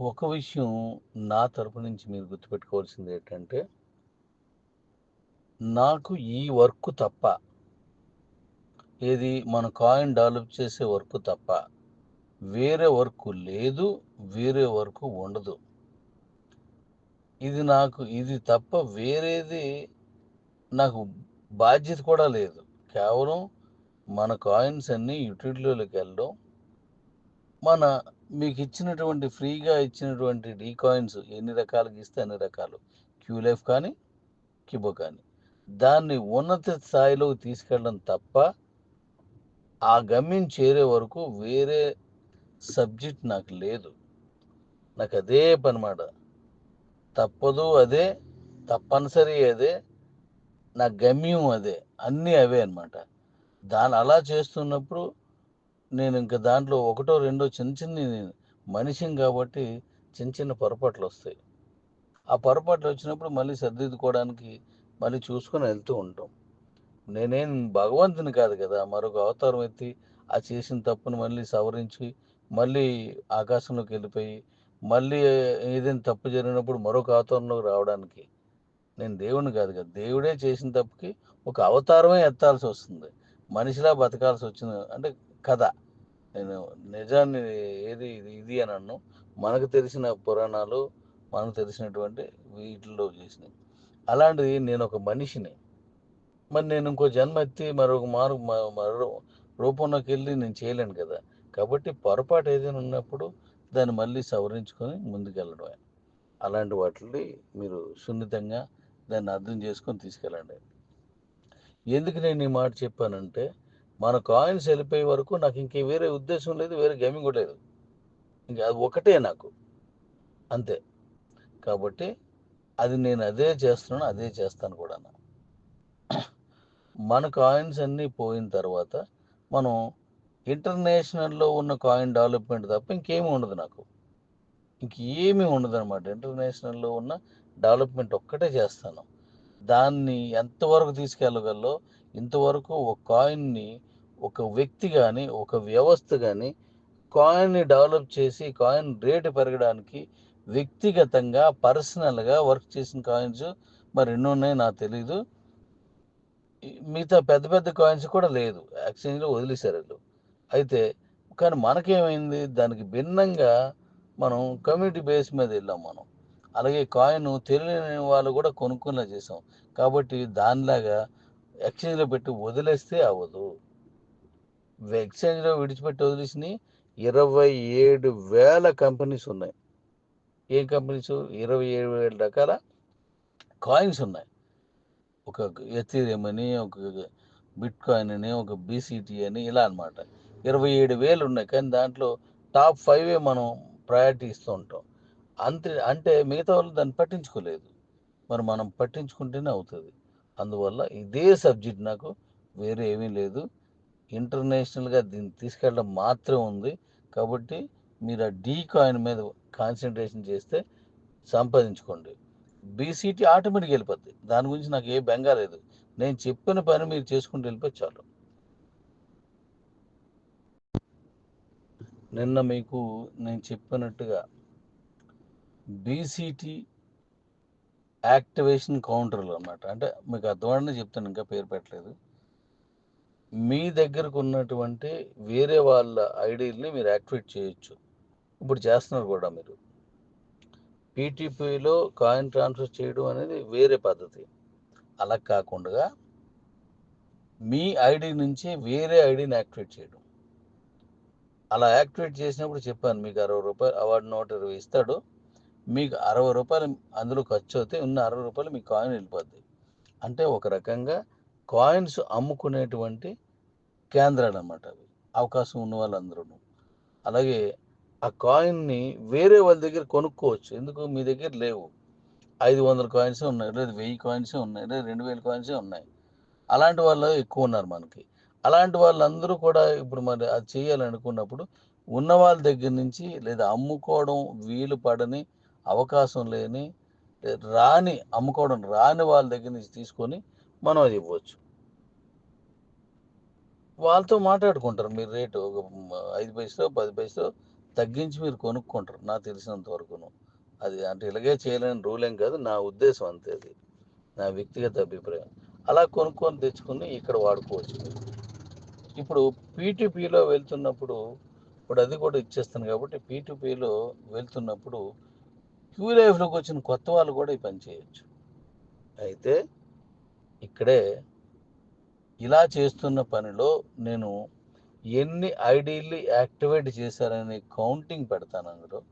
ఒక విషయం నా తరపు నుంచి మీరు గుర్తుపెట్టుకోవాల్సింది ఏంటంటే నాకు ఈ వర్క్ తప్ప ఏది మన కాయిన్ డెవలప్ చేసే వర్క్ తప్ప వేరే వర్క్ లేదు వేరే వర్క్ ఉండదు. ఇది నాకు ఇది తప్ప వేరేది నాకు బాధ్యత కూడా లేదు. కేవలం మన కాయిన్స్ అన్నీ యూటిలిటీలోకి వెళ్ళడం మన మీకు ఇచ్చినటువంటి ఫ్రీగా ఇచ్చినటువంటి డీకాయిన్స్ ఎన్ని రకాలుగా ఇస్తే అన్ని రకాలు? క్యూలైఫ్ కానీ కిబో కానీ. దాన్ని ఉన్నత స్థాయిలోకి తీసుకెళ్ళడం తప్ప ఆ గమ్యం చేరే వరకు వేరే సబ్జెక్ట్ నాకు లేదు. నాకు అదే పనిమాట. తప్పదు అదే తప్పనిసరి అదే నా గమ్యం అదే. అన్నీ అవే అనమాట దాని అలా చేస్తున్నప్పుడు నేను ఇంకా దాంట్లో ఒకటో రెండో చిన్న చిన్న మనిషిని కాబట్టి చిన్న చిన్న పొరపాట్లు వస్తాయి. ఆ పొరపాట్లు వచ్చినప్పుడు మళ్ళీ సర్దిద్దుకోవడానికి మళ్ళీ చూసుకొని వెళ్తూ ఉంటాం. నేనేం భగవంతుని కాదు కదా మరొక అవతారం ఎత్తి ఆ చేసిన తప్పును మళ్ళీ సవరించి మళ్ళీ ఆకాశంలోకి వెళ్ళిపోయి మళ్ళీ ఏదైనా తప్పు జరిగినప్పుడు మరొక అవతారంలోకి రావడానికి. నేను దేవుడిని కాదు కదా దేవుడే చేసిన తప్పుకి ఒక అవతారమే ఎత్తాల్సి వస్తుంది. మనిషిలా బతకాల్సి వచ్చింది. అంటే కథ. నేను నిజాన్ని ఏది ఇది ఇది అని అన్ను. మనకు తెలిసిన పురాణాలు మనకు తెలిసినటువంటి వీటిల్లో చేసినాయి అలాంటిది నేను ఒక మనిషిని. మరి నేను ఇంకో జన్మ ఎత్తి మరొక మారు మ- మరో రూపంలోకి వెళ్ళి నేను చేయలేను కదా. కాబట్టి పొరపాటు ఏదైనా ఉన్నప్పుడు దాన్ని మళ్ళీ సవరించుకొని ముందుకెళ్ళడమే. అలాంటి వాటిని మీరు సున్నితంగా దాన్ని అర్థం చేసుకొని తీసుకెళ్ళండి. ఎందుకు నేను ఈ మాట చెప్పానంటే మన కాయిన్స్ వెళ్ళిపోయే వరకు నాకు ఇంకే వేరే ఉద్దేశం లేదు వేరే గేమింగ్ కూడా లేదు. ఇంకా అది ఒకటే నాకు. అంతే. కాబట్టి అది నేను అదే చేస్తున్నాను అదే చేస్తాను కూడా మన కాయిన్స్ అన్నీ పోయిన తర్వాత మనం ఇంటర్నేషనల్లో ఉన్న కాయిన్ డెవలప్మెంట్ తప్ప ఇంకేమీ ఉండదు నాకు. ఇంకేమీ ఉండదు అనమాట ఇంటర్నేషనల్లో ఉన్న డెవలప్మెంట్ ఒక్కటే చేస్తాను. దాన్ని ఎంతవరకు తీసుకెళ్ళగలో ఇంతవరకు ఒక కాయిన్ని ఒక వ్యక్తి కానీ ఒక వ్యవస్థ కానీ కాయిన్ని డెవలప్ చేసి కాయిన్ రేటు పెరగడానికి వ్యక్తిగతంగా పర్సనల్గా వర్క్ చేసిన కాయిన్స్ మరి ఎన్ని ఉన్నాయో నాకు తెలీదు. మిగతా పెద్ద పెద్ద కాయిన్స్ కూడా లేదు. ఎక్స్చేంజ్లో వదిలేశారు వీళ్ళు. అయితే కానీ మనకేమైంది? దానికి భిన్నంగా మనం కమ్యూనిటీ బేస్ మీద వెళ్ళాం మనం. అలాగే కాయిన్ తెలియని వాళ్ళు కూడా కొనుక్కునేలా చేసాం. కాబట్టి దానిలాగా ఎక్స్చేంజ్లో పెట్టి వదిలేస్తే అవ్వదు. ఎక్స్చేంజ్లో విడిచిపెట్టి వదిలేసిన ఇరవై ఏడు వేల కంపెనీస్ ఉన్నాయి. ఏం కంపెనీస్? ఇరవై ఏడు వేల రకాల కాయిన్స్ ఉన్నాయి. ఒక ఎథీరియం అని ఒక బిట్ కాయిన్ అని ఒక బీసీటీ అని ఇలా అన్నమాట. ఇరవై ఏడు వేలు ఉన్నాయి కానీ దాంట్లో టాప్ ఫైవే మనం ప్రయారిటీ ఇస్తూ ఉంటాం. అంతే అంటే మిగతా వాళ్ళు దాన్ని పట్టించుకోలేదు. మరి మనం పట్టించుకుంటేనే అవుతుంది. అందువల్ల ఇదే సబ్జెక్ట్ నాకు వేరే ఏమీ లేదు. ఇంటర్నేషనల్గా దీన్ని తీసుకెళ్ళడం మాత్రం ఉంది. కాబట్టి మీరు ఆ డీ కాయిన్ మీద కాన్సన్ట్రేషన్ చేస్తే సంపాదించుకోండి. బీసీటీ ఆటోమేటిక్ వెళ్ళిపోద్ది. దాని గురించి నాకు ఏ బెంగా లేదు. నేను చెప్పిన పని మీరు చేసుకుంటూ వెళ్ళిపోయి చాలు. నిన్న మీకు నేను చెప్పినట్టుగా బీసీటీ యాక్టివేషన్ కౌంటర్లు అనమాట అంటే మీకు అర్థమైనా చెప్తాను ఇంకా పేరు పెట్టలేదు. మీ దగ్గరకు ఉన్నటువంటి వేరే వాళ్ళ ఐడీల్ని మీరు యాక్టివేట్ చేయొచ్చు. ఇప్పుడు చేస్తున్నారు కూడా మీరు. పీటీపీలో కాయిన్ ట్రాన్స్ఫర్ చేయడం అనేది వేరే పద్ధతి. అలా కాకుండా మీ ఐడి నుంచి వేరే ఐడిని యాక్టివేట్ చేయడం. అలా యాక్టివేట్ చేసినప్పుడు చెప్పాను మీకు అరవై రూపాయలు అవార్డు నూట ఇరవై ఇస్తాడు. మీకు అరవై రూపాయలు అందులో ఖర్చు అవుతాయి ఉన్న అరవై రూపాయలు మీ కాయిన్ వెళ్ళిపోద్ది. అంటే ఒక రకంగా కాయిన్స్ అమ్ముకునేటువంటి కేంద్రాలు అన్నమాట అవి. అవకాశం ఉన్న వాళ్ళందరూ అలాగే ఆ కాయిన్ని వేరే వాళ్ళ దగ్గర కొనుక్కోవచ్చు. ఎందుకు? మీ దగ్గర లేవు. ఐదు వందల కాయిన్సే ఉన్నాయి లేదా వెయ్యి కాయిన్సే ఉన్నాయి లేదా రెండు వేల కాయిన్సే ఉన్నాయి. అలాంటి వాళ్ళు ఎక్కువ ఉన్నారు మనకి. అలాంటి వాళ్ళందరూ కూడా ఇప్పుడు మరి అది చేయాలనుకున్నప్పుడు ఉన్న వాళ్ళ దగ్గర నుంచి లేదా అమ్ముకోవడం వీలు పడని అవకాశం లేని రాని అమ్ముకోవడం రాని వాళ్ళ దగ్గర నుంచి తీసుకొని మనం అది ఇవ్వచ్చు. వాళ్ళతో మాట్లాడుకుంటారు. మీరు రేటు ఒక ఐదు పైసలో పది పైసలో తగ్గించి మీరు కొనుక్కుంటారు. నాకు తెలిసినంత వరకును. అది అంటే ఇలాగే చేయలేని రూల్ ఏం కాదు. నా ఉద్దేశం అంతే అది. నా వ్యక్తిగత అభిప్రాయం. అలా కొనుక్కొని తెచ్చుకుని ఇక్కడ వాడుకోవచ్చు మీరు. ఇప్పుడు పీటీపీలో వెళ్తున్నప్పుడు ఇప్పుడు అది కూడా ఇచ్చేస్తాను కాబట్టి పీటీపీలో వెళ్తున్నప్పుడు క్యూ లైఫ్లోకి వచ్చిన కొత్త వాళ్ళు కూడా ఈ పని చేయొచ్చు. అయితే ఇక్కడే ఇలా చేస్తున్న పనిలో నేను ఎన్ని ఐడీలు యాక్టివేట్ చేశారనే కౌంటింగ్ పెడతాను అందులో.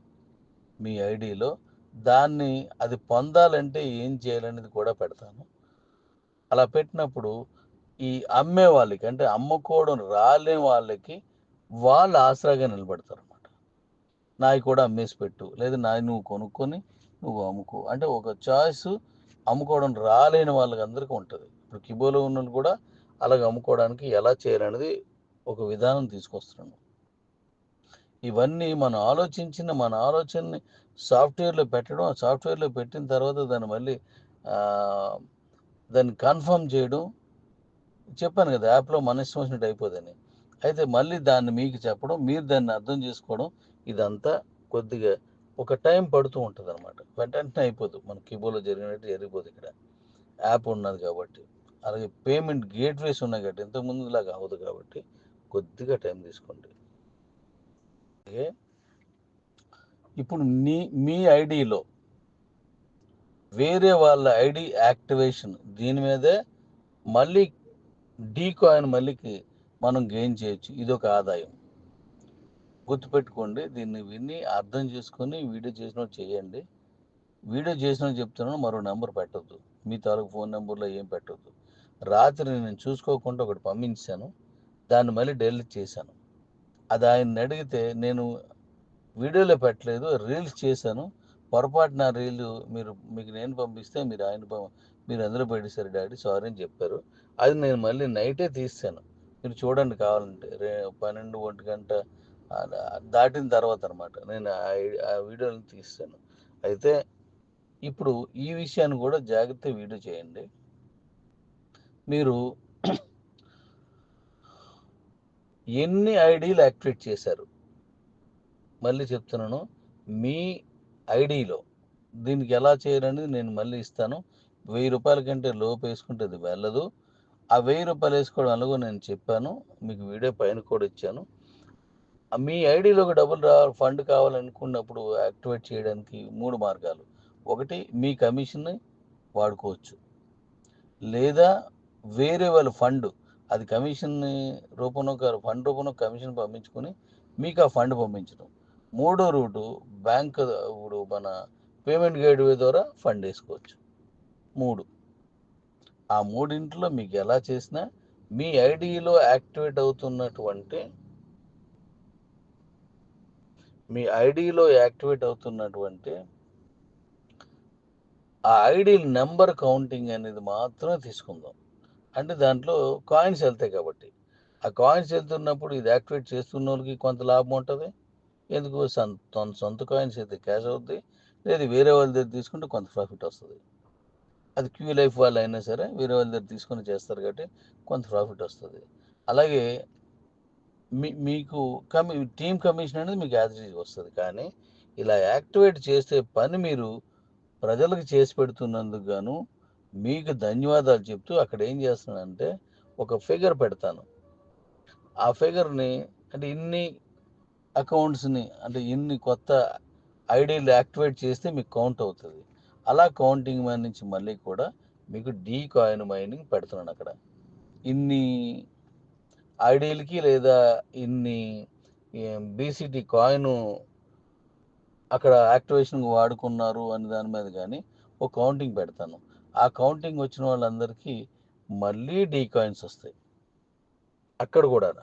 మీ ఐడిలో దాన్ని అది పొందాలంటే ఏం చేయాలనేది కూడా పెడతాను. అలా పెట్టినప్పుడు ఈ అమ్మే వాళ్ళకి అంటే అమ్ముకోవడం రాలేని వాళ్ళకి వాళ్ళు ఆసరాగా నిలబడతారు. నాయి కూడా అమ్మేసి పెట్టు. లేదా నాయి నువ్వు కొనుక్కొని నువ్వు అమ్ముకో. అంటే ఒక చాయిస్ అమ్ముకోవడం రాలేని వాళ్ళకి అందరికీ ఉంటుంది. ఇప్పుడు కిబోలో ఉన్న వాళ్ళు కూడా అలాగ అమ్ముకోవడానికి ఎలా చేయాలనేది ఒక విధానం తీసుకొస్తున్నాను ఇవన్నీ మనం ఆలోచించిన మన ఆలోచనని సాఫ్ట్వేర్లో పెట్టడం ఆ సాఫ్ట్వేర్లో పెట్టిన తర్వాత దాన్ని మళ్ళీ దాన్ని కన్ఫర్మ్ చేయడం. చెప్పాను కదా యాప్లో మన ఇష్టం వచ్చినట్టు అయిపోదని. అయితే మళ్ళీ దాన్ని మీకు చెప్పడం మీరు దాన్ని అర్థం చేసుకోవడం ఇదంతా కొద్దిగా ఒక టైం పడుతూ ఉంటుంది అనమాట వెంటనే అయిపోదు. మన కీబోర్డ్లో జరిగినట్టు జరిగిపోదు ఇక్కడ. యాప్ ఉన్నది కాబట్టి. అలాగే పేమెంట్ గేట్వేస్ ఉన్నాయి కాబట్టి ఇంతకుముందు లాగా అవ్వదు కాబట్టి కొద్దిగా టైం తీసుకోండి. అలాగే ఇప్పుడు నీ మీ ఐడిలో వేరే వాళ్ళ ఐడి యాక్టివేషన్ దీని మీదే మళ్ళీ డీ కాయిన్ మళ్ళీకి మనం గెయిన్ చేయొచ్చు. ఇది ఒక ఆదాయం. గుర్తుపెట్టుకోండి దీన్ని విని అర్థం చేసుకొని వీడియో చేసిన చేయండి. వీడియో చేసిన చెప్తున్నాను మరో నెంబర్ పెట్టొద్దు. మీ తాలూకు ఫోన్ నెంబర్లో ఏం పెట్టొద్దు. రాత్రి నేను చూసుకోకుండా ఒకటి పంపించాను దాన్ని మళ్ళీ డెలిట్ చేశాను. అది ఆయన అడిగితే నేను వీడియోలో పెట్టలేదు రీల్స్ చేశాను. పొరపాటు నా రీల్ మీరు మీకు నేను పంపిస్తే మీరు ఆయన మీరు అందులో పెట్టేశారు డాడీ సారీ అని చెప్పారు. అది నేను మళ్ళీ నైటే తీస్తాను మీరు చూడండి కావాలంటే రే పన్నెండు ఒంటి గంట దాటిన తర్వాత అనమాట నేను ఆ ఆ వీడియోని తీస్తాను. అయితే ఇప్పుడు ఈ విషయాన్ని కూడా జాగ్రత్త వీడియో చేయండి. మీరు ఎన్ని ఐడీలు యాక్టివేట్ చేశారు? మళ్ళీ చెప్తున్నాను. మీ ఐడిలో దీనికి ఎలా చేయాలనేది నేను మళ్ళీ ఇస్తాను. వెయ్యి రూపాయల కంటే లోపు వేసుకుంటే అది వెళ్ళదు. ఆ వెయ్యి రూపాయలు వేసుకోవడం అలాగో నేను చెప్పాను. మీకు వీడియో పైన కూడా ఇచ్చాను. మీ ఐడిలోకి డబ్బులు రా ఫండ్ కావాలనుకున్నప్పుడు యాక్టివేట్ చేయడానికి మూడు మార్గాలు. ఒకటి మీ కమిషన్ని వాడుకోవచ్చు. లేదా వేరే వాళ్ళ ఫండ్ అది కమిషన్ రూపంలో ఫండ్ రూపంలో కమిషన్ పంపించుకొని మీకు ఆ ఫండ్ పంపించడం. మూడో రూటు బ్యాంక్ ఇప్పుడు మన పేమెంట్ గేట్వే ద్వారా ఫండ్ వేసుకోవచ్చు. మూడు. ఆ మూడింట్లో మీకు ఎలా చేసినా మీ ఐడిలో యాక్టివేట్ అవుతున్నటువంటి మీ ఐడిలో యాక్టివేట్ అవుతున్నటువంటి ఆ ఐడి నెంబర్ కౌంటింగ్ అనేది మాత్రమే తీసుకుందాం. అంటే దాంట్లో కాయిన్స్ వెళ్తాయి కాబట్టి. ఆ కాయిన్స్ వెళ్తున్నప్పుడు ఇది యాక్టివేట్ చేస్తున్న వాళ్ళకి కొంత లాభం ఉంటుంది. ఎందుకు? సొంత తన సొంత కాయిన్స్ అయితే క్యాష్ అవుద్ది. లేదు వేరే వాళ్ళ దగ్గర తీసుకుంటే కొంత ప్రాఫిట్ వస్తుంది. అది క్యూ లైఫ్ వాళ్ళు అయినా సరే వేరే వాళ్ళ దగ్గర తీసుకొని చేస్తారు కాబట్టి కొంత ప్రాఫిట్ వస్తుంది. అలాగే మీ మీకు కమి టీమ్ కమిషన్ అనేది మీకు యాదరీజ్ వస్తుంది. కానీ ఇలా యాక్టివేట్ చేసే పని మీరు ప్రజలకు చేసి పెడుతున్నందుకు గాను మీకు ధన్యవాదాలు చెప్తూ అక్కడ ఏం చేస్తానంటే ఒక ఫిగర్ పెడతాను. ఆ ఫిగర్ని అంటే ఇన్ని అకౌంట్స్ని అంటే ఇన్ని కొత్త ఐడీలు యాక్టివేట్ చేస్తే మీకు కౌంట్ అవుతుంది. అలా కౌంటింగ్ మైన్ నుంచి మళ్ళీ కూడా మీకు డీ కాయిన్ మైనింగ్ పెడుతున్నాను అక్కడ. ఇన్ని ఐడియల్కి లేదా ఇన్ని బీసీటీ కాయిన్ అక్కడ యాక్టివేషన్ వాడుకున్నారు అని దాని మీద కానీ ఒక కౌంటింగ్ పెడతాను. ఆ కౌంటింగ్ వచ్చిన వాళ్ళందరికీ మళ్ళీ డీ కాయిన్స్ వస్తాయి. అక్కడ కూడా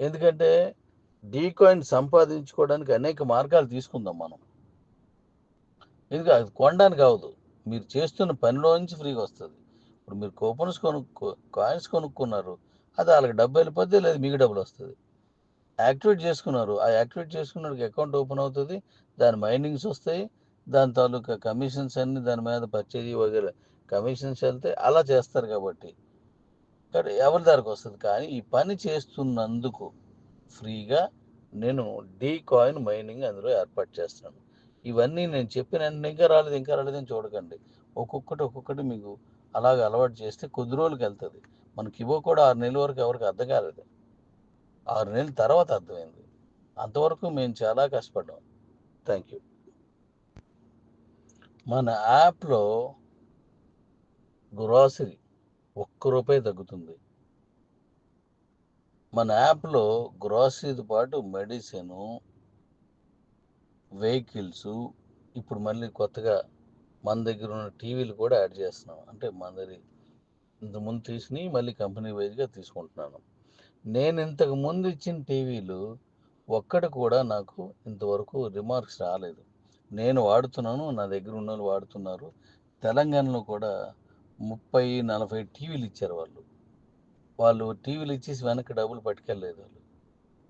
ఎందుకంటే డీ కాయిన్ సంపాదించుకోవడానికి అనేక మార్గాలు తీసుకుందాం మనం. ఎందుకు అది కొనడానికి అవదు మీరు చేస్తున్న పనిలో నుంచి ఫ్రీగా వస్తుంది. ఇప్పుడు మీరు కూపన్స్ కొనుక్కో కాయిన్స్ కొనుక్కున్నారు. అది వాళ్ళకి డబ్బు వెళ్ళిపోద్ది లేదు మీకు డబ్బులు వస్తుంది. యాక్టివేట్ చేసుకున్నారు. ఆ యాక్టివేట్ చేసుకున్నకి అకౌంట్ ఓపెన్ అవుతుంది దాని మైనింగ్స్ వస్తాయి దాని తాలూకా కమిషన్స్ అన్ని దాని మీద పర్చేజీ వగేరే కమిషన్స్ వెళ్తే అలా చేస్తారు కాబట్టి. కాబట్టి ఎవరి దారికి వస్తుంది? కానీ ఈ పని చేస్తున్నందుకు ఫ్రీగా నేను డీ కాయిన్ మైనింగ్ అందులో ఏర్పాటు చేస్తున్నాను. ఇవన్నీ నేను చెప్పిన ఇంకా రాలేదు ఇంకా రాలేదని చూడకండి. ఒక్కొక్కటి ఒక్కొక్కటి మీకు అలాగ అలవాటు చేస్తే కొద్ది రోజులకి వెళ్తుంది. మనకి ఇవో కూడా ఆరు నెలల వరకు ఎవరికి అర్థం కాలేదు. ఆరు నెలల తర్వాత అర్థమైంది. అంతవరకు మేము చాలా కష్టపడ్డాం. థ్యాంక్ యూ మన యాప్లో గ్రాసరీ ఒక్క రూపాయి తగ్గుతుంది. మన యాప్లో గ్రాసరీతో పాటు మెడిసిను వెహికల్స్ ఇప్పుడు మళ్ళీ కొత్తగా మన దగ్గర ఉన్న టీవీలు కూడా యాడ్ చేస్తున్నాం. అంటే మన దగ్గర ఇంతకుముందు తీసినవి మళ్ళీ కంపెనీ వైజ్గా తీసుకుంటున్నాను. నేను ఇంతకు ముందు ఇచ్చిన టీవీలు ఒక్కటి కూడా నాకు ఇంతవరకు రిమార్క్స్ రాలేదు. నేను వాడుతున్నాను నా దగ్గర ఉన్న వాళ్ళు వాడుతున్నారు. తెలంగాణలో కూడా ముప్పై నలభై టీవీలు ఇచ్చారు వాళ్ళు. వాళ్ళు టీవీలు ఇచ్చేసి వెనక్కి డబ్బులు పట్టుకెళ్ళలేదు వాళ్ళు.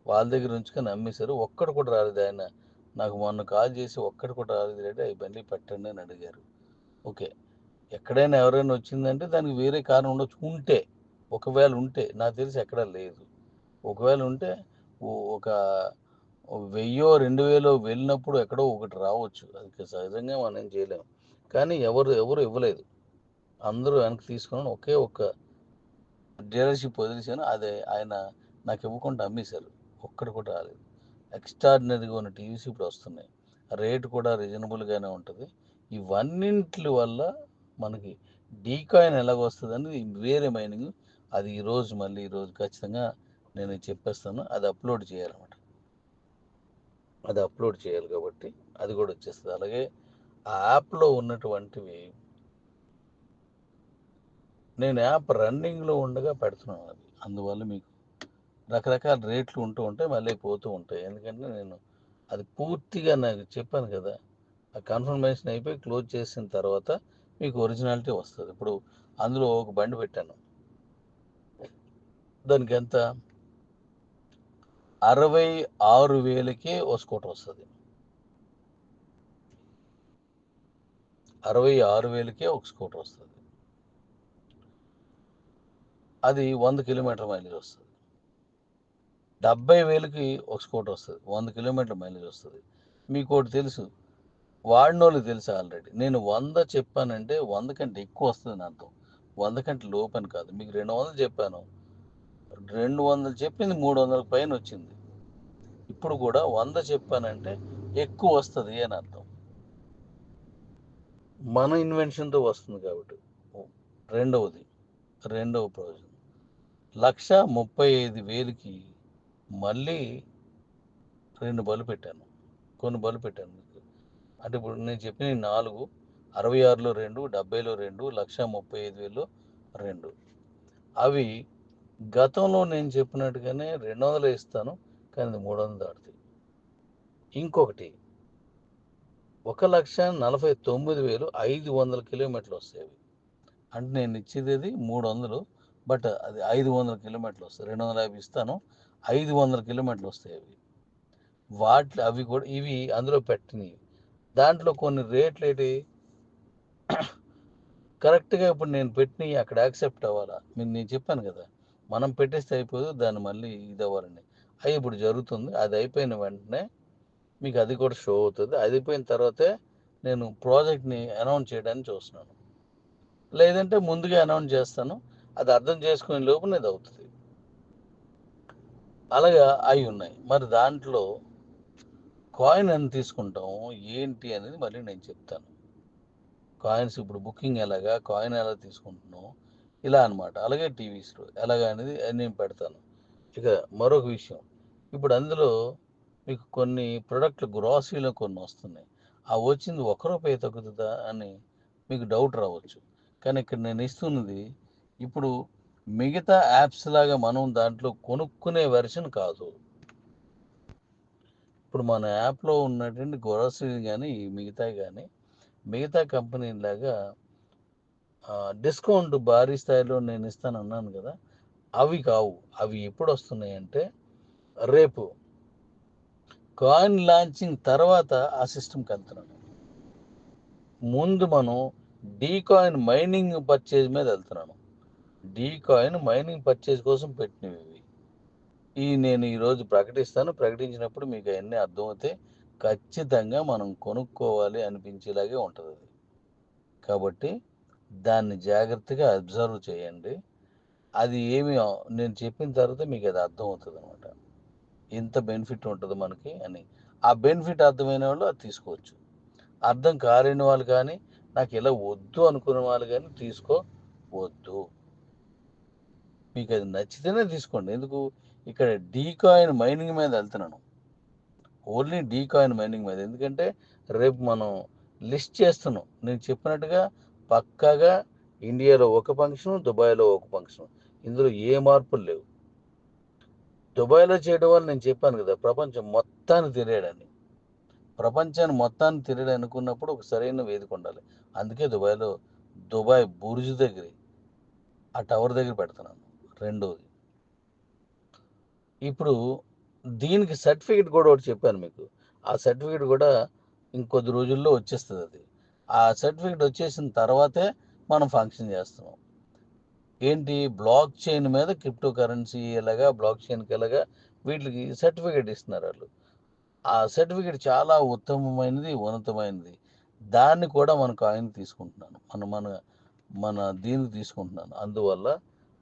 వాళ్ళ దగ్గర ఉంచుకొని అమ్మేశారు ఒక్కడు కూడా రాలేదు ఆయన. నాకు మొన్న కాల్ చేసి ఒక్కడు కూడా రాలేదు. అంటే అవి బండి పెట్టండి అని అడిగారు. ఓకే. ఎక్కడైనా ఎవరైనా వచ్చిందంటే దానికి వేరే కారణం ఉండొచ్చు. ఉంటే ఒకవేళ ఉంటే నాకు తెలిసి ఎక్కడా లేదు. ఒకవేళ ఉంటే ఒక వెయ్యో రెండు వేలో వెళ్ళినప్పుడు ఎక్కడో ఒకటి రావచ్చు. అది సహజంగా మనం ఏం చేయలేము కానీ ఎవరు ఎవరు ఇవ్వలేదు. అందరూ వెనక్కి తీసుకుని ఒకే ఒక్క డీలర్షిప్ వదిలేసాను అదే ఆయన నాకు ఇవ్వకుండా అమ్మేశారు. ఒక్కడు కూడా రాలేదు. ఎక్స్ట్రాడినరీగా ఉన్న టీవీస్ ఇప్పుడు వస్తున్నాయి. రేట్ కూడా రీజనబుల్గానే ఉంటుంది. ఇవన్నింటి వల్ల మనకి డీకాయిన్ అనేది వేరే మైనింగ్. అది ఈరోజు మళ్ళీ ఈరోజు ఖచ్చితంగా నేను చెప్పేస్తాను. అది అప్లోడ్ చేయాలన్నమాట. అది అప్లోడ్ చేయాలి కాబట్టి అది కూడా వచ్చేస్తుంది. అలాగే ఆ యాప్లో ఉన్నటువంటివి నేను యాప్ రన్నింగ్లో ఉండగా పెడుతున్నాను అది. అందువల్ల మీకు రకరకాల రేట్లు ఉంటూ ఉంటాయి మళ్ళీ పోతూ ఉంటాయి. ఎందుకంటే నేను అది పూర్తిగా నాకు చెప్పాను కదా. ఆ కన్ఫర్మేషన్ అయిపోయి క్లోజ్ చేసిన తర్వాత మీకు ఒరిజినాలిటీ వస్తుంది. ఇప్పుడు అందులో ఒక బండి పెట్టాను. దానికి ఎంత? అరవై ఆరు వేలకే ఓ స్కూటర్ వస్తుంది. అరవై ఆరు వేలకే ఒక స్కూటర్ వస్తుంది. అది వంద కిలోమీటర్ మైలేజ్ వస్తుంది. డెబ్బై వేలకి ఒక స్కూటర్ వస్తుంది. వంద కిలోమీటర్ మైలేజ్ వస్తుంది. మీకు ఒకటి తెలుసు. వాడినోళ్ళు తెలుసు ఆల్రెడీ. నేను వంద చెప్పానంటే వంద కంటే ఎక్కువ వస్తుంది అర్థం వంద కంటే లోపని కాదు. మీకు రెండు వందలు చెప్పాను. రెండు వందలు చెప్పింది మూడు వందల పైన వచ్చింది. ఇప్పుడు కూడా వంద చెప్పానంటే ఎక్కువ వస్తుంది అని అర్థం. మన ఇన్వెన్షన్తో వస్తుంది కాబట్టి. రెండవది రెండవ ప్రయోజనం. లక్ష ముప్పై ఐదు వేలకి మళ్ళీ రెండు బలు పెట్టాను. కొన్ని బలు పెట్టాను. అంటే ఇప్పుడు నేను చెప్పిన నాలుగు అరవై ఆరులో రెండు డెబ్బైలో రెండు లక్ష ముప్పై ఐదు వేలు రెండు. అవి గతంలో నేను చెప్పినట్టుగానే రెండు వందలు ఇస్తాను కానీ అది మూడు వందలు దాటుతాయి. ఇంకొకటి ఒక లక్ష నలభై తొమ్మిది వేలు ఐదు వందల కిలోమీటర్లు వస్తాయి అంటే నేను ఇచ్చేది అది మూడు వందలు బట్ అది ఐదు వందల కిలోమీటర్లు వస్తాయి. రెండు వందల యాభై ఇస్తాను ఐదు వందల కిలోమీటర్లు వస్తాయి అవి. వాటి అవి కూడా ఇవి అందులో పెట్టినవి. దాంట్లో కొన్ని రేట్లు ఏంటి? కరెక్ట్గా ఇప్పుడు నేను పెట్టినవి అక్కడ యాక్సెప్ట్ అవ్వాలా? మీకు నేను చెప్పాను కదా మనం పెట్టేస్తే అయిపోదు దాన్ని మళ్ళీ ఇది అవ్వాలని. అవి ఇప్పుడు జరుగుతుంది అది అయిపోయిన వెంటనే మీకు అది కూడా షో అవుతుంది. అది అయిపోయిన తర్వాతే నేను ప్రాజెక్ట్ని అనౌన్స్ చేయడానికి చూస్తున్నాను. లేదంటే ముందుగా అనౌన్స్ చేస్తాను అది అర్థం చేసుకునే లోపు ఇది అవుతుంది. అలాగా అవి ఉన్నాయి. మరి దాంట్లో కాయిన్ ఎంత తీసుకుంటాం ఏంటి అనేది మళ్ళీ నేను చెప్తాను. కాయిన్స్ ఇప్పుడు బుకింగ్ ఎలాగా కాయిన్ ఎలా తీసుకుంటున్నాం ఇలా అన్నమాట. అలాగే టీవీస్లో ఎలాగా అనేది నేను పెడతాను. ఇక మరొక విషయం. ఇప్పుడు అందులో మీకు కొన్ని ప్రొడక్ట్లు గ్రాసరీలో కొన్ని వస్తున్నాయి. ఆ వచ్చింది ఒక రూపాయి తగ్గుతుందా అని మీకు డౌట్ రావచ్చు. కానీ ఇక్కడ నేను ఇస్తున్నది ఇప్పుడు మిగతా యాప్స్ లాగా మనం దాంట్లో కొనుక్కునే వెర్షన్ కాదు. ఇప్పుడు మన యాప్లో ఉన్నటువంటి గ్రోసరీ కానీ మిగతా కానీ మిగతా కంపెనీలాగా డిస్కౌంట్ భారీ స్థాయిలో నేను ఇస్తాను అన్నాను కదా అవి కావు. అవి ఎప్పుడు వస్తున్నాయి అంటే రేపు. కాయిన్ లాంచింగ్ తర్వాత ఆ సిస్టమ్కి వెళ్తున్నాను. ముందు మనం డీ కాయిన్ మైనింగ్ పర్చేజ్ మీద వెళ్తున్నాను. డీ కాయిన్ మైనింగ్ పర్చేజ్ కోసం పెట్టినవి. ఈ నేను ఈరోజు ప్రకటిస్తాను. ప్రకటించినప్పుడు మీకు అవన్నీ అర్థమవుతాయి ఖచ్చితంగా మనం కొనుక్కోవాలి అనిపించేలాగే ఉంటుంది అది. కాబట్టి దాన్ని జాగ్రత్తగా అబ్జర్వ్ చేయండి. అది ఏమి నేను చెప్పిన తర్వాత మీకు అది అర్థమవుతుంది అనమాట ఎంత బెనిఫిట్ ఉంటుంది మనకి అని. ఆ బెనిఫిట్ అర్థమైన వాళ్ళు అది తీసుకోవచ్చు. అర్థం కాలేని వాళ్ళు కానీ నాకు ఇలా వద్దు అనుకునే వాళ్ళు కానీ తీసుకోవద్దు. మీకు అది నచ్చితేనే తీసుకోండి. ఎందుకు? ఇక్కడ డీ కాయిన్ మైనింగ్ మీద వెళ్తున్నాను. ఓన్లీ డీ కాయిన్ మైనింగ్ మీద. ఎందుకంటే రేపు మనం లిస్ట్ చేస్తున్నాం. నేను చెప్పినట్టుగా పక్కాగా ఇండియాలో ఒక ఫంక్షన్ దుబాయ్లో ఒక ఫంక్షన్. ఇందులో ఏ మార్పులు లేవు. దుబాయ్లో చేయడం వల్ల నేను చెప్పాను కదా ప్రపంచం మొత్తాన్ని తిరిగాడని ప్రపంచాన్ని మొత్తాన్ని తిరిగాడు అనుకున్నప్పుడు ఒక సరైన వేదిక ఉండాలి. అందుకే దుబాయ్లో దుబాయ్ బుర్జ్ దగ్గర ఆ టవర్ దగ్గర పెడుతున్నాను. రెండోది ఇప్పుడు దీనికి సర్టిఫికేట్ కూడా ఒకటి చెప్పాను మీకు. ఆ సర్టిఫికేట్ కూడా ఇంకొద్ది రోజుల్లో వచ్చేస్తుంది అది. ఆ సర్టిఫికేట్ వచ్చేసిన తర్వాతే మనం ఫంక్షన్ చేస్తున్నాం. ఏంటి? బ్లాక్ చైన్ మీద క్రిప్టో కరెన్సీ ఎలాగా బ్లాక్ చైన్కి ఎలాగా వీటికి సర్టిఫికేట్ ఇస్తున్నారు వాళ్ళు. ఆ సర్టిఫికేట్ చాలా ఉత్తమమైనది ఉన్నతమైనది. దాన్ని కూడా మన కాయిన్ తీసుకుంటున్నాను. మన మన మన దీనికి తీసుకుంటున్నాను. అందువల్ల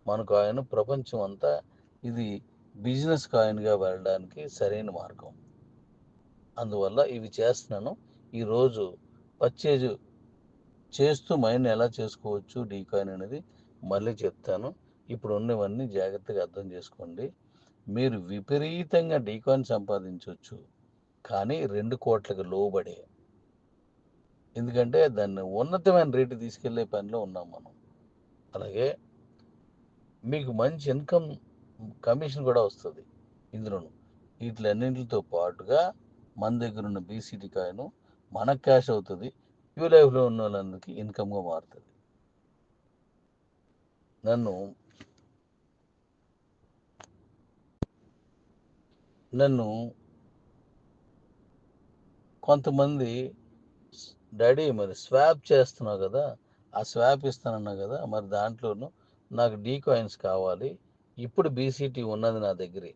మనకు ఆయన ప్రపంచం అంతా ఇది బిజినెస్ కాయిన్గా వెళ్ళడానికి సరైన మార్గం. అందువల్ల ఇవి చేస్తున్నాను. ఈరోజు పర్చేజ్ చేస్తూ మైండ్ ఎలా చేసుకోవచ్చు డీ కాయిన్ అనేది మళ్ళీ చెప్తాను. ఇప్పుడు ఉన్నవన్నీ జాగ్రత్తగా అర్థం చేసుకోండి. మీరు విపరీతంగా డీ కాయిన్ సంపాదించవచ్చు కానీ రెండు కోట్లకు లోబడే. ఎందుకంటే దాన్ని ఉన్నతమైన రేటు తీసుకెళ్ళే పనిలో ఉన్నాం మనం. అలాగే మీకు మంచి ఇన్కమ్ కమిషన్ కూడా వస్తుంది ఇందులోను. వీటిలన్నింటితో పాటుగా మన దగ్గర ఉన్న బీసీటీ కాయిన్ మనకు క్యాష్ అవుతుంది యూ లైఫ్లో ఉన్న వాళ్ళందరికీ ఇన్కమ్గా మారుతుంది. నన్ను నన్ను కొంతమంది డాడీ మరి స్వాప్ చేస్తున్నావు కదా ఆ స్వాప్ ఇస్తానన్నా కదా మరి దాంట్లోనూ నాకు డీ కాయిన్స్ కావాలి ఇప్పుడు బీసీటీ ఉన్నది నా దగ్గరే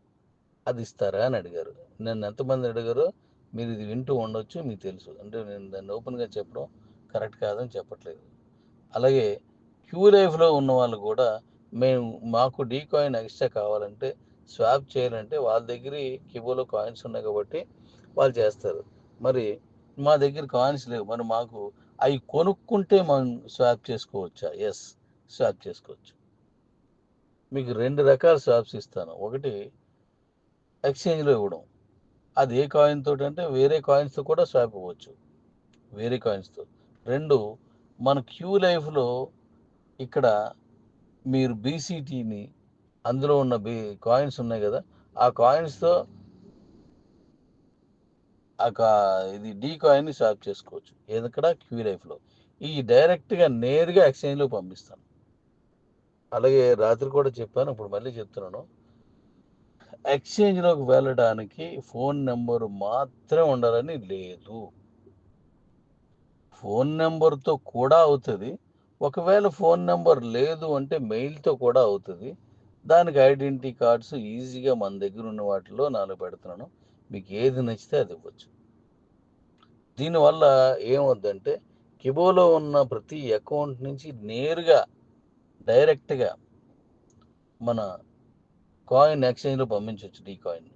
అది ఇస్తారా అని అడిగారు. నన్ను ఎంతమంది అడిగారో? మీరు ఇది వింటూ ఉండొచ్చు మీకు తెలుసు. అంటే నేను దాన్ని ఓపెన్గా చెప్పడం కరెక్ట్ కాదని చెప్పట్లేదు. అలాగే క్యూ లైఫ్లో ఉన్న వాళ్ళు కూడా మేము మాకు డీ కాయిన్ ఎక్స్ట్రా కావాలంటే స్వాప్ చేయాలంటే వాళ్ళ దగ్గర కిబోలో కాయిన్స్ ఉన్నాయి కాబట్టి వాళ్ళు చేస్తారు. మరి మా దగ్గర కాయిన్స్ లేవు. మరి మాకు అవి కొనుక్కుంటే మనం స్వాప్ చేసుకోవచ్చా? ఎస్ స్వాప్ చేసుకోవచ్చు. మీకు రెండు రకాల షాప్స్ ఇస్తాను. ఒకటి ఎక్స్చేంజ్లో ఇవ్వడం. అది ఏ కాయిన్ తోటి అంటే వేరే కాయిన్స్తో కూడా స్వాప్ ఇవ్వచ్చు. వేరే కాయిన్స్తో రెండు మన క్యూ లైఫ్లో ఇక్కడ మీరు బీసీటీని అందులో ఉన్న బీ కాయిన్స్ ఉన్నాయి కదా ఆ కాయిన్స్తో ఒక ఇది డీ కాయిన్ని స్వాప్ చేసుకోవచ్చు. ఎక్కడ క్యూ లైఫ్లో ఈ డైరెక్ట్గా నేరుగా ఎక్స్చేంజ్లో పంపిస్తాను. అలాగే రాత్రి కూడా చెప్పాను ఇప్పుడు మళ్ళీ చెప్తున్నాను. ఎక్స్చేంజ్లోకి వెళ్ళడానికి ఫోన్ నెంబర్ మాత్రం ఉండాలని లేదు. ఫోన్ నెంబర్తో కూడా అవుతుంది. ఒకవేళ ఫోన్ నెంబర్ లేదు అంటే మెయిల్తో కూడా అవుతుంది. దానికి ఐడెంటిటీ కార్డ్స్ ఈజీగా మన దగ్గర ఉన్న వాటిలో నాలుగు పెడుతున్నాను. మీకు ఏది నచ్చితే అది ఇవ్వచ్చు. దీనివల్ల ఏమవుద్దంటే కిబోలో ఉన్న ప్రతి అకౌంట్ నుంచి నేరుగా డైరెక్ట్గా మన కాయిన్ ఎక్స్చేంజ్లో పంపించవచ్చు డీ కాయిన్.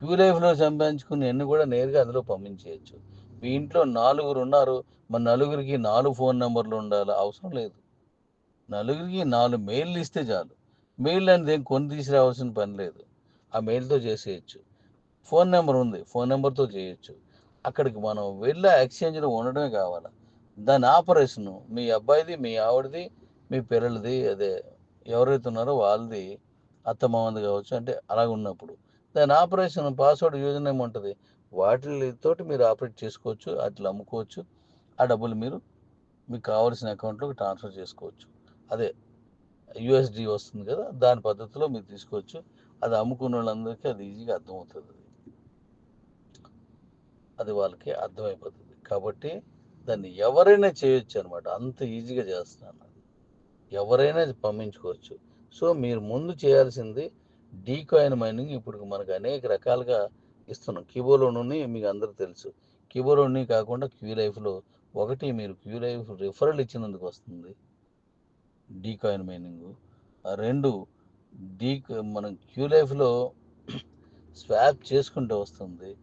క్యూ లైఫ్లో సంపాదించుకుని అన్ని కూడా నేరుగా అందులో పంపించేయచ్చు. మీ ఇంట్లో నలుగురు ఉన్నారు మన నలుగురికి నాలుగు ఫోన్ నెంబర్లు ఉండాలి అవసరం లేదు. నలుగురికి నాలుగు మెయిల్లు ఇస్తే చాలు. మెయిల్ అనేది ఏం కొని తీసుకురావాల్సిన పని లేదు. ఆ మెయిల్తో చేసేయచ్చు. ఫోన్ నెంబర్ ఉంది ఫోన్ నెంబర్తో చేయొచ్చు. అక్కడికి మనం వెళ్ళి ఎక్స్చేంజ్లో ఉండడమే కావాలి. దాని ఆపరేషను మీ అబ్బాయిది మీ ఆవిడది మీ పిల్లలది అదే ఎవరైతే ఉన్నారో వాళ్ళది అత్తమామది కావచ్చు అంటే అలాగ ఉన్నప్పుడు. దాని ఆపరేషన్ పాస్వర్డ్ యూజర్ నేమ్ ఉంటుంది వాటితోటి మీరు ఆపరేట్ చేసుకోవచ్చు అట్లా అమ్ముకోవచ్చు. ఆ డబ్బులు మీరు మీకు కావాల్సిన అకౌంట్లోకి ట్రాన్స్ఫర్ చేసుకోవచ్చు. అదే యుఎస్డి వస్తుంది కదా దాని పద్ధతిలో మీరు తీసుకోవచ్చు. అది అమ్ముకున్న వాళ్ళందరికీ అది ఈజీగా అర్థమవుతుంది. అది వాళ్ళకి అర్థమైపోతుంది. కాబట్టి దాన్ని ఎవరైనా చేయొచ్చు అనమాట అంత ఈజీగా చేస్తున్నాను. ఎవరైనా పంపించుకోవచ్చు. సో మీరు ముందు చేయాల్సింది డీ కాయిన్ మైనింగ్ ఇప్పుడు మనకు అనేక రకాలుగా ఇస్తున్నాం. క్యూబోలోని మీకు అందరూ తెలుసు. క్యూబోలోని కాకుండా క్యూ లైఫ్లో ఒకటి మీరు క్యూ లైఫ్ రిఫరల్ ఇచ్చినందుకు వస్తుంది. D coin mining. రెండు డీ మనం క్యూ లైఫ్లో స్వాప్ చేసుకుంటే వస్తుంది.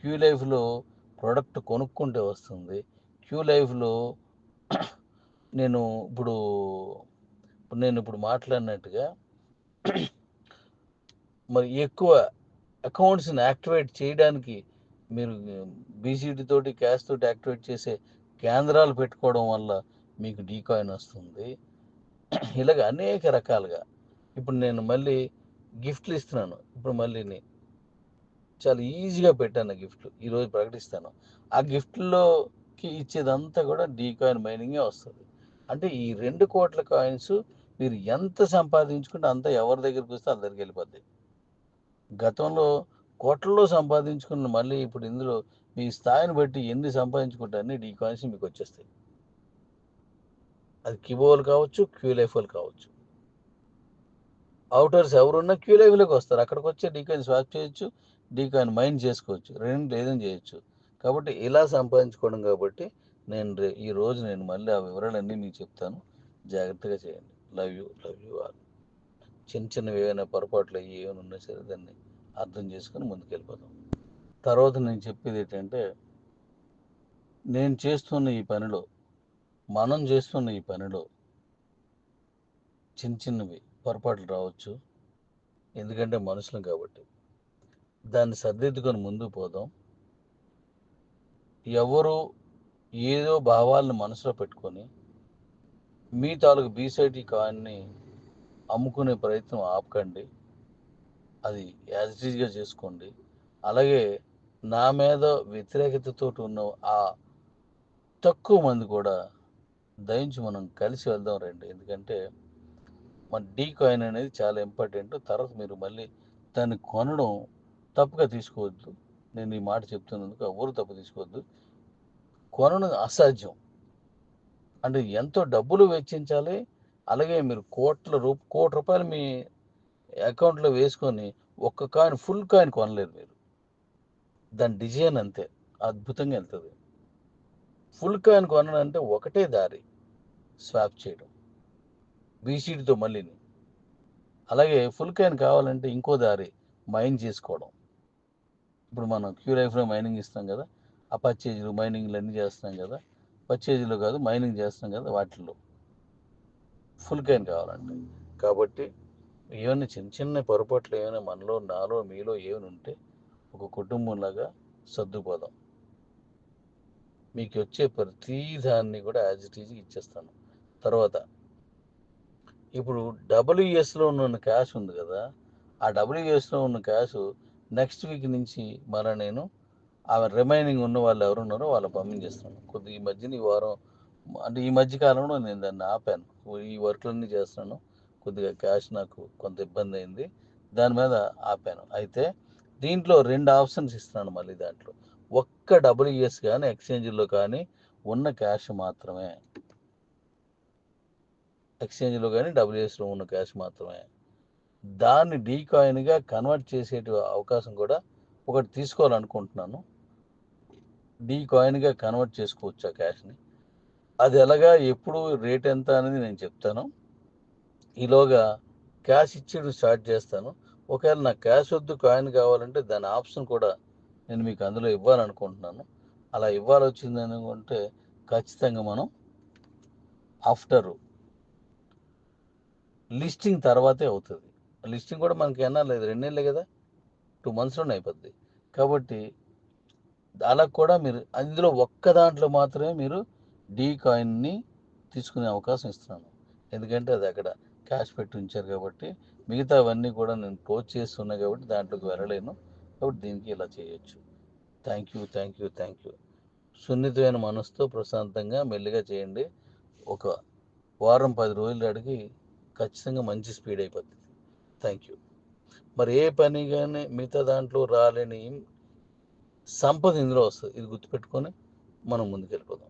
క్యూ లైఫ్లో ప్రోడక్ట్ కొనుక్కుంటే వస్తుంది. క్యూ లైఫ్లో నేను ఇప్పుడు నేను ఇప్పుడు మాట్లాడినట్టుగా మరి ఎక్కువ అకౌంట్స్ని యాక్టివేట్ చేయడానికి మీరు బీసీడీ తోటి క్యాష్ తోటి యాక్టివేట్ చేసే కేంద్రాలు పెట్టుకోవడం వల్ల మీకు డీకాయిన్ వస్తుంది. ఇలాగ అనేక రకాలుగా. ఇప్పుడు నేను మళ్ళీ గిఫ్ట్లు ఇస్తున్నాను. ఇప్పుడు మళ్ళీ చాలా ఈజీగా పెట్టాను గిఫ్ట్లు ఈరోజు ప్రకటిస్తాను. ఆ గిఫ్ట్లోకి ఇచ్చేదంతా కూడా డీకాయిన్ మైనింగే వస్తుంది. అంటే ఈ రెండు కోట్ల కాయిన్స్ మీరు ఎంత సంపాదించుకుంటే అంత ఎవరి దగ్గరికి వస్తే అందరికి వెళ్ళిపోద్ది. గతంలో కోట్లలో సంపాదించుకున్న మళ్ళీ ఇప్పుడు ఇందులో మీ స్థాయిని బట్టి ఎన్ని సంపాదించుకుంటే అన్ని డీ కాయిన్స్ మీకు వచ్చేస్తాయి. అది కిబోలు కావచ్చు క్యూ లైఫ్లు కావచ్చు. అవుటర్స్ ఎవరున్నా క్యూ లైఫ్లోకి వస్తారు. అక్కడికి వచ్చే డీకాయిన్ స్వాప్ చేయొచ్చు డీకాయిన్ మైండ్ చేసుకోవచ్చు రెండు ఏదైనా చేయొచ్చు. కాబట్టి ఇలా సంపాదించుకోవడం కాబట్టి నేను రే- ఈ రోజు నేను మళ్ళీ ఆ వివరాలన్నీ మీకు చెప్తాను. జాగ్రత్తగా చేయండి. Love you love you all చిన్న చిన్నవి ఏమైనా పొరపాట్లు అయ్యి ఏమైనా ఉన్నా సరే దాన్ని అర్థం చేసుకుని ముందుకెళ్ళిపోతాం తర్వాత నేను చెప్పేది ఏంటంటే నేను చేస్తున్న ఈ పనిలో మనం చేస్తున్న ఈ పనిలో చిన్న చిన్నవి పొరపాట్లు రావచ్చు. ఎందుకంటే మనుషులం కాబట్టి. దాన్ని సర్దిద్దుకొని ముందుకు పోదాం. ఎవరు ఏదో భావాలను మనసులో పెట్టుకొని మీ తాలూకు బీసైటీ కాయిన్ని అమ్ముకునే ప్రయత్నం ఆపకండి. అది యాజ్ ఇట్ ఈజ్గా చేసుకోండి. అలాగే నా మీద వ్యతిరేకతతో ఉన్న ఆ తక్కువ మంది కూడా దయించి మనం కలిసి వెళ్దాం రండి. ఎందుకంటే మన డీ కాయిన్ అనేది చాలా ఇంపార్టెంట్ తర్వాత మీరు మళ్ళీ దాన్ని కొనడం తప్పుగా తీసుకోవద్దు. నేను ఈ మాట చెప్తున్నందుకు ఎవరు తప్పు తీసుకోవద్దు. కొనడం అసాధ్యం అంటే ఎంతో డబ్బులు వెచ్చించాలి అలాగే మీరు కోట్ల రూ కోటి రూపాయలు మీ అకౌంట్లో వేసుకొని ఒక్క కాయిన్ ఫుల్ కాయిన్ కొనలేరు మీరు. దాని డిజైన్ అంతే అద్భుతంగా వెళ్తుంది. ఫుల్ కాయిన్ కొనాలంటే ఒకటే దారి స్వాప్ చేయడం. బీసీడీతో మళ్ళీని అలాగే ఫుల్ కాయిన్ కావాలంటే ఇంకో దారి మైన్ చేసుకోవడం. ఇప్పుడు మనం క్యూరైఫ్లో మైనింగ్ ఇస్తాం కదా ఆ పర్చేజీలు మైనింగ్లు అన్నీ చేస్తున్నాం కదా. పర్చేజీలో కాదు మైనింగ్ చేస్తాం కదా వాటిల్లో. ఫుల్ కైన్ కావాలండి. కాబట్టి ఏమైనా చిన్న చిన్న పొరపాట్లు ఏమైనా మనలో నాలో మీలో ఏమైనా ఉంటే ఒక కుటుంబంలాగా సర్దుపోదాం మీకు వచ్చే ప్రతి దాన్ని కూడా యాజ్ ఇట్ ఈజ్ ఇచ్చేస్తాను. తర్వాత ఇప్పుడు డబ్ల్యూఎస్లో ఉన్న క్యాష్ ఉంది కదా. ఆ డబ్ల్యూఎస్లో ఉన్న క్యాష్ నెక్స్ట్ వీక్ నుంచి మరలా నేను ఆమె రిమైనింగ్ ఉన్న వాళ్ళు ఎవరు ఉన్నారో వాళ్ళ పంపించేస్తున్నాను కొద్ది ఈ మధ్యన ఈ వారం అంటే ఈ మధ్య కాలంలో నేను దాన్ని ఆపాను. ఈ వర్క్లన్నీ చేస్తున్నాను. కొద్దిగా క్యాష్ నాకు కొంత ఇబ్బంది అయింది. దాని మీద ఆపాను. అయితే దీంట్లో రెండు ఆప్షన్స్ ఇస్తున్నాను మళ్ళీ దాంట్లో. ఒక్క డబ్ల్యూఎస్ కానీ ఎక్స్చేంజ్లో కానీ ఉన్న క్యాష్ మాత్రమే. ఎక్స్చేంజ్లో కానీ డబ్ల్యూఎస్లో ఉన్న క్యాష్ మాత్రమే. దాన్ని డీకాయిన్గా కన్వర్ట్ చేసే అవకాశం కూడా ఒకటి తీసుకోవాలనుకుంటున్నాను. డీ కాయిన్గా కన్వర్ట్ చేసుకోవచ్చు ఆ క్యాష్ని అది ఎలాగా ఎప్పుడు రేట్ ఎంత అనేది నేను చెప్తాను. ఈలోగా క్యాష్ ఇచ్చేది స్టార్ట్ చేస్తాను. ఒకవేళ నాకు క్యాష్ వద్దు కాయిన్ కావాలంటే దాని ఆప్షన్ కూడా నేను మీకు అందులో ఇవ్వాలనుకుంటున్నాను. అలా ఇవ్వాలి వచ్చింది అనుకుంటే ఖచ్చితంగా మనం ఆఫ్టర్ లిస్టింగ్ తర్వాతే అవుతుంది. లిస్టింగ్ కూడా మనకి ఎన్నా లేదు రెండేళ్ళే కదా? టూ మంత్స్లోనే అయిపోద్ది. కాబట్టి అలా కూడా మీరు అందులో ఒక్క దాంట్లో మాత్రమే మీరు డీ కాయిన్ని తీసుకునే అవకాశం ఇస్తున్నాను. ఎందుకంటే అది అక్కడ క్యాష్ పెట్టి ఉంచారు కాబట్టి మిగతావన్నీ కూడా నేను క్లోజ్ చేస్తున్నాయి కాబట్టి దాంట్లోకి వెళ్ళలేను. కాబట్టి దీనికి ఇలా చేయొచ్చు. Thank you thank you thank you సున్నితమైన మనసుతో ప్రశాంతంగా మెల్లిగా చేయండి. ఒక వారం పది రోజులు అడిగి ఖచ్చితంగా మంచి స్పీడ్ అయిపోతుంది థ్యాంక్ యూ మరి ఏ పని కానీ మిగతా దాంట్లో రాలేని సంపద ఇందులో వస్తుంది. ఇది గుర్తుపెట్టుకొని మనం ముందుకెళ్ళిపోదాం.